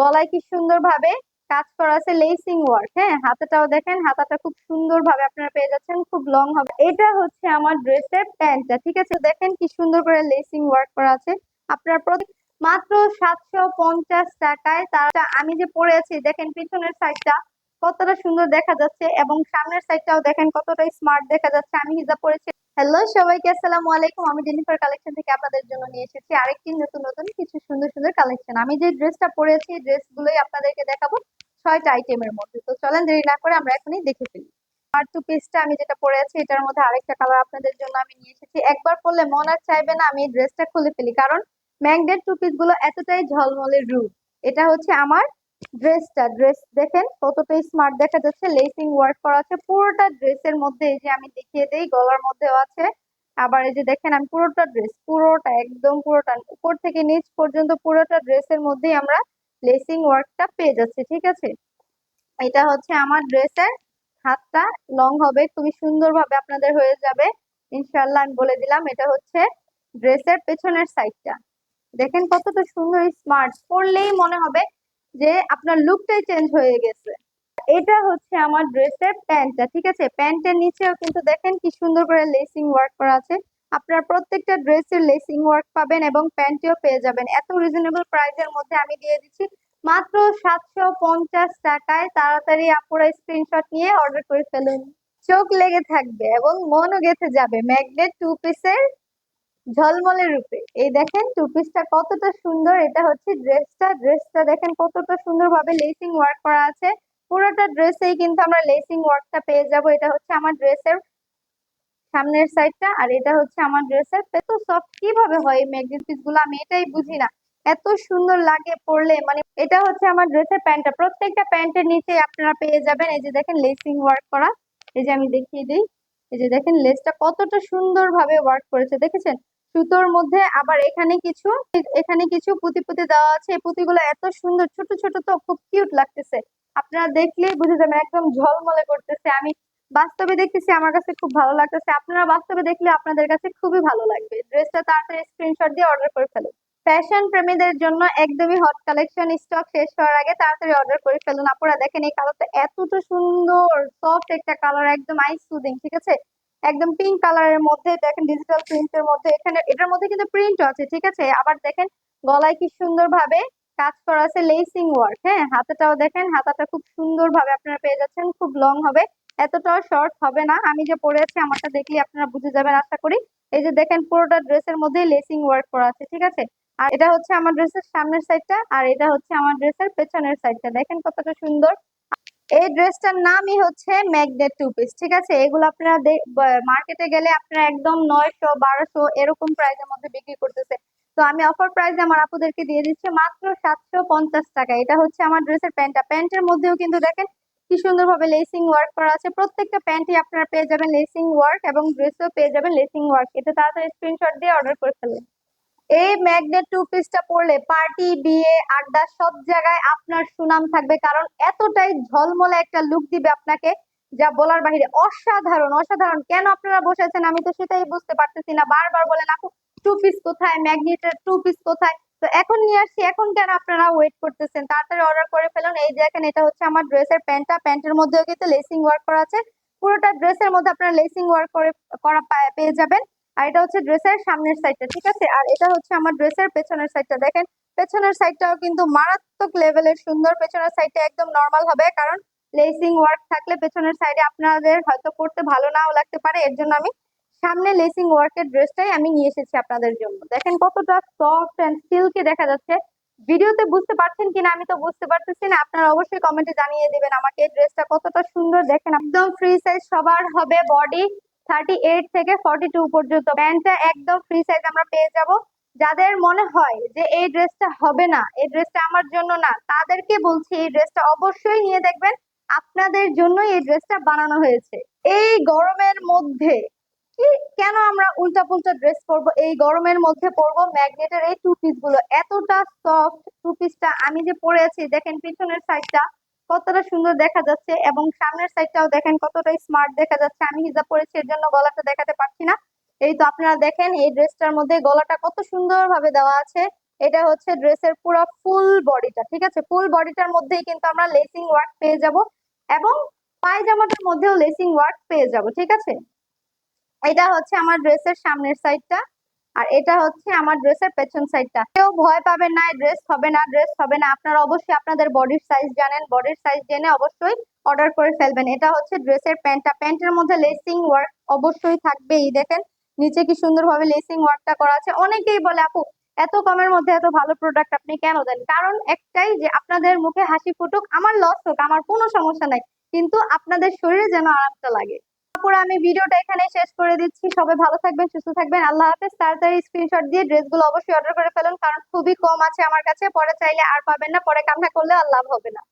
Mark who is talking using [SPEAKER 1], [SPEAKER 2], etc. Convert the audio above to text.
[SPEAKER 1] গলায় কি সুন্দর ভাবে কাজ করা আছে লেসিং ওয়ার্ক হ্যাঁ? হাতাটাও দেখেন, হাতাটা খুব সুন্দর ভাবে আপনারা পেয়ে যাচ্ছেন, খুব লং হবে। এটা হচ্ছে আমার ড্রেসের প্যান্টটা, ঠিক আছে? দেখেন কি সুন্দর করে লেসিং ওয়ার্ক করা আছে। আপনার প্রতি মাত্র সাতশো পঞ্চাশ টাকায় তারা আমি যে পরে আছি, দেখেন পিছনের সাইডটা কতটা সুন্দর দেখা যাচ্ছে এবং সামনের সাইডটাও দেখেন কতটা স্মার্ট দেখা যাচ্ছে। আমি হিজাব পরেছি হ্যালো সবাইকে, আসসালামু আলাইকুম। আমি জেনিফার কালেকশন থেকে আপনাদের জন্য নিয়ে এসেছি আরেকটি নতুন নতুন কিছু সুন্দর সুন্দর কালেকশন আমি যে ড্রেসটা পরেছি ড্রেসগুলোই আপনাদেরকে দেখাবো ছয়টা আইটেমের মধ্যে। তো চলেন দেরি না করে আমরা এখনই দেখে ফেলি। আর টু পিসটা আমি যেটা পরে আছি, এটার মধ্যে আরেকটা কালার আপনাদের জন্য আমি নিয়ে এসেছি। একবার পরলে মন আর চাইবে না, আমি এই ড্রেসটা খুলে ফেলি। কারণ ম্যাংডেড টু পিসগুলো এতটাই ঝলমলে রূপ। এটা হচ্ছে আমার ড্রেসটা, ড্রেস দেখেন কতটা স্মার্ট দেখা যাচ্ছে। লেসিং ওয়ার্ক করা আছে, পুরোটা ড্রেসের মধ্যে এই যে আমি দেখিয়ে দেই, গলার মধ্যেও আছে। আবার এই যে দেখেন আমি পুরোটা ড্রেস, পুরোটা একদম পুরোটা, উপর থেকে নিচ পর্যন্ত পুরোটা ড্রেসের মধ্যেই আমরা লেসিং ওয়ার্কটা পেয়ে যাচ্ছি, ঠিক আছে? এটা হচ্ছে আমার ড্রেসের হাতটা লং হবে, খুবই সুন্দরভাবে আপনাদের হয়ে যাবে। ইনশাল্লাহ আমি বলে দিলাম, এটা হচ্ছে ড্রেসের পেছনের সাইডটা দেখেন কতটা সুন্দর স্মার্ট পরলেই মনে হবে যে আপনার লুকটাই চেঞ্জ হয়ে গেছে। এটা হচ্ছে আমার ড্রেসের প্যান্টটা, ঠিক আছে? প্যান্টের নিচেও কিন্তু দেখেন কি সুন্দর করে লেসিং ওয়ার্ক করা আছে। আপনার প্রত্যেকটা ড্রেসের লেসিং ওয়ার্ক পাবেন এবং প্যান্টেও পেয়ে যাবেন। এত রিজনেবল প্রাইসের মধ্যে আমি দিয়ে দিচ্ছি। মাত্র সাতশো পঞ্চাশ টাকায় তাড়াতাড়ি আপুরা স্ক্রিনশট নিয়ে অর্ডার করে ফেলুন। চোখ লেগে থাকবে এবং মনও গেঁথে যাবে। ম্যাগনেট টু পিসের ঝলমলে রূপে। এই দেখেন টু পিসটা কতটা সুন্দর, এটা হচ্ছে ড্রেসটা ড্রেসটা দেখেন কতটা সুন্দর ভাবে লেসিং ওয়ার্ক করা আছে। পুরোটা ড্রেসেই কিন্তু আমরা লেসিং ওয়ার্কটা পেয়ে যাব। এটা হচ্ছে আমার ড্রেসের সামনের সাইডটা আর এটা হচ্ছে আমার ড্রেসের এত সফট কীভাবে হয় এই ম্যাগনেট পিসগুলো আমি এটাই বুঝি না। এত সুন্দর লাগে পরলে মানে এটা হচ্ছে আমার ড্রেসের প্যান্টটা। প্রত্যেকটা প্যান্টের নিচে আপনারা পেয়ে যাবেন এই যে দেখেন লেসিং ওয়ার্ক করা। এই যে আমি দেখিয়ে দিই। এই যে দেখেন লেসটা কতটা সুন্দর ভাবে ওয়ার্ক করেছে। দেখেছেন? সুতোর মধ্যে আবার এখানে কিছু এখানে কিছু পুঁতি পুঁতি দেওয়া আছে। এই পুঁতিগুলো এত সুন্দর, ছোট ছোট তো খুব কিউট লাগতেছে। আপনারা দেখলেই বুঝে যাবেন একদম ঝলমলে করতেছে। আমি বাস্তবে দেখতেছি, আমার কাছে খুব ভালো লাগতেছে। আপনারা বাস্তবে দেখলে আপনাদের কাছে খুবই ভালো লাগবে। ড্রেসটা তাড়াতাড়ি স্ক্রিনশট দিয়ে অর্ডার করে ফেলুন। ফ্যাশন প্রেমীদের জন্য একদমই হট কালেকশন স্টক শেষ হওয়ার আগে তাড়াতাড়ি অর্ডার করে ফেলুন। আপনারা দেখেন এই কালারটা এতটা সুন্দর সফট একটা কালার একদম আইস সুদিং ঠিক আছে? একদম পিঙ্ক কালারের মধ্যে, দেখেন ডিজিটাল প্রিন্টের মধ্যে, এখানে, এটার মধ্যে কিন্তু প্রিন্ট আছে, ঠিক আছে? আবার দেখেন গলায় কি সুন্দর ভাবে কাজ করা আছে লেসিং ওয়ার্ক হ্যাঁ? হাতাটাও দেখেন, হাতাটা খুব সুন্দর ভাবে আপনারা পেয়ে যাচ্ছেন, খুব লং হবে। এতটাও শর্ট হবে না। আমি যে পরে আছি, আমারটা দেখলে আপনারা বুঝে যাবেন, আশা করি। এই যে দেখেন, পুরোটা ড্রেসের মধ্যে লেসিং ওয়ার্ক করা আছে, ঠিক আছে? আর এটা হচ্ছে আমার ড্রেসের সামনের সাইডটা আর এটা হচ্ছে আমার ড্রেসের পেছনের সাইডটা দেখেন কতটা সুন্দর এই ড্রেসটার নামই হচ্ছে ম্যাগনেট টু পিস, ঠিক আছে? এগুলো আপনারা মার্কেটে গেলে আপনারা একদম নয়শো, বারোশো এরকম প্রাইসের মধ্যে বিক্রি করতেছে। তো আমি অফার প্রাইসে আমার আপুদেরকে দিয়ে দিচ্ছি মাত্র সাতশো পঞ্চাশ টাকা। এটা হচ্ছে আমার ড্রেসের প্যান্টটা। প্যান্টের মধ্যেও কিন্তু দেখেন কি সুন্দর ভাবে লেসিং ওয়ার্ক করা আছে। প্রত্যেকটা প্যান্টই আপনারা পেয়ে যাবেন লেসিং ওয়ার্ক এবং ড্রেসও পেয়ে যাবেন লেসিং ওয়ার্ক এটা তাড়াতাড়ি স্ক্রিনশট দিয়ে অর্ডার করে ফেলুন। এই ম্যাগনেট টু পিসটা পরলে পার্টি, বিয়ে, আড্ডা সব জায়গায় আপনার সুনাম থাকবে। কারণ এতটাই ঝলমলে একটা লুক দিবে আপনাকে, যা বলার বাহিরে অসাধারণ অসাধারণ। কেন আপনারা বসেছেন? আমি তো সেটাই বুঝতে পারতেছি না। বারবার বলেন আপু টু পিস কোথায়? ম্যাগনেটের টু পিস কোথায়? তো এখন নিয়ে আসছি। এখন কেন আপনারা ওয়েট করতেছেন? তাড়াতাড়ি অর্ডার করে ফেলুন। এই দেখেন এটা হচ্ছে আমার ড্রেসের প্যান্টটা প্যান্টের মধ্যেও কিন্তু লেসিং ওয়ার্ক করা আছে। পুরোটা ড্রেসের মধ্যে আপনারা লেসিং ওয়ার্ক করে, করা পেয়ে যাবেন। আর এটা হচ্ছে ড্রেসের সামনের সাইডটা ঠিক আছে? আর এটা হচ্ছে আমার ড্রেসের পেছনের সাইডটা দেখেন, পেছনের সাইডটাও কিন্তু মারাত্মক লেভেলের সুন্দর। পেছনের সাইডটা একদম নর্মাল হবে, কারণ লেসিং ওয়ার্ক থাকলে পেছনের সাইডে আপনাদের হয়তো পড়তে ভালো নাও লাগতে পারে। এর জন্য আমি সামনে লেসিং ওয়ার্কের ড্রেসটাই আমি নিয়ে এসেছি আপনাদের জন্য। দেখেন, কতটা সফট অ্যান্ড সিল্কি দেখা যাচ্ছে। ভিডিওতে বুঝতে পারছেন কিনা আমি তো বুঝতে পারতেছি না। আপনারা অবশ্যই কমেন্টে জানিয়ে দিবেন আমাকে ড্রেসটা কতটা সুন্দর। দেখেন, একদম ফ্রি সাইজ সবার হবে বডি থার্টি এইট থেকে ফর্টি টু পর্যন্ত প্যান্টটা একদম ফ্রি সাইজ আমরা পেয়ে যাব। যাদের মনে হয় যে এই ড্রেসটা হবে না, এই ড্রেসটা আমার জন্য না, তাদেরকে বলছি এই ড্রেসটা অবশ্যই নিয়ে দেখবেন। আপনাদের জন্যই এই ড্রেসটা বানানো হয়েছে। এই গরমের মধ্যে কি, কেন আমরা উল্টা পুল্টা ড্রেস পরবো? এই গরমের মধ্যে পরবো ম্যাগনেটের এই টু পিসগুলো। এতটা সফট টু পিসটা আমি যে পরে আছি, দেখেন পিছনের সাইডটা কতটা সুন্দর দেখা যাচ্ছে এবং সামনের সাইডটাও দেখেন কতটা স্মার্ট দেখা যাচ্ছে। আমি হিজাব পরেছি এর জন্য গলাটা দেখাতে পারছি না। এই তো আপনারা দেখেন, এই ড্রেসটার মধ্যে গলাটা কত সুন্দর ভাবে দেওয়া আছে। এটা হচ্ছে ড্রেসের পুরো ফুল বডিটা ঠিক আছে? ফুল বডিটার মধ্যেই কিন্তু আমরা লেসিং ওয়ার্ক পেয়ে যাব এবং পায়জামাটার মধ্যেও লেসিং ওয়ার্ক পেয়ে যাব, ঠিক আছে? এটা হচ্ছে আমার ড্রেসের সামনের সাইডটা আর এটা হচ্ছে আমার ড্রেসের পেছন সাইডটা কেউ ভয় পাবেন না ড্রেস হবে না ড্রেস হবে না। আপনারা অবশ্যই আপনাদের বডির সাইজ জানেন। বডির সাইজ জেনে অবশ্যই অর্ডার করে ফেলবেন। এটা হচ্ছে ড্রেসের প্যান্টটা। প্যান্টের মধ্যে লেসিং ওয়ার্ক অবশ্যই থাকবেই। দেখেন, নিচে কি সুন্দরভাবে লেসিং ওয়ার্কটা করা আছে। অনেকেই বলে, আপু, এত কমের মধ্যে এত ভালো প্রোডাক্ট আপনি কেন দেন? কারণ একটাই যে, আপনাদের মুখে হাসি ফুটুক, আমার লস হোক, আমার কোনো সমস্যা নাই। কিন্তু আপনাদের শরীরে যেন আরামটা লাগে। তারপরে আমি ভিডিওটা এখানে শেষ করে দিচ্ছি। সবাই ভালো থাকবেন, সুস্থ থাকবেন। আল্লাহ হাফেজ। তাড়াতাড়ি স্ক্রিনশট দিয়ে ড্রেসগুলো অবশ্যই অর্ডার করে ফেলুন, কারণ খুবই কম আছে আমার কাছে। পরে চাইলে আর পাবেন না, পরে কান্না করলে আর লাভ হবে না।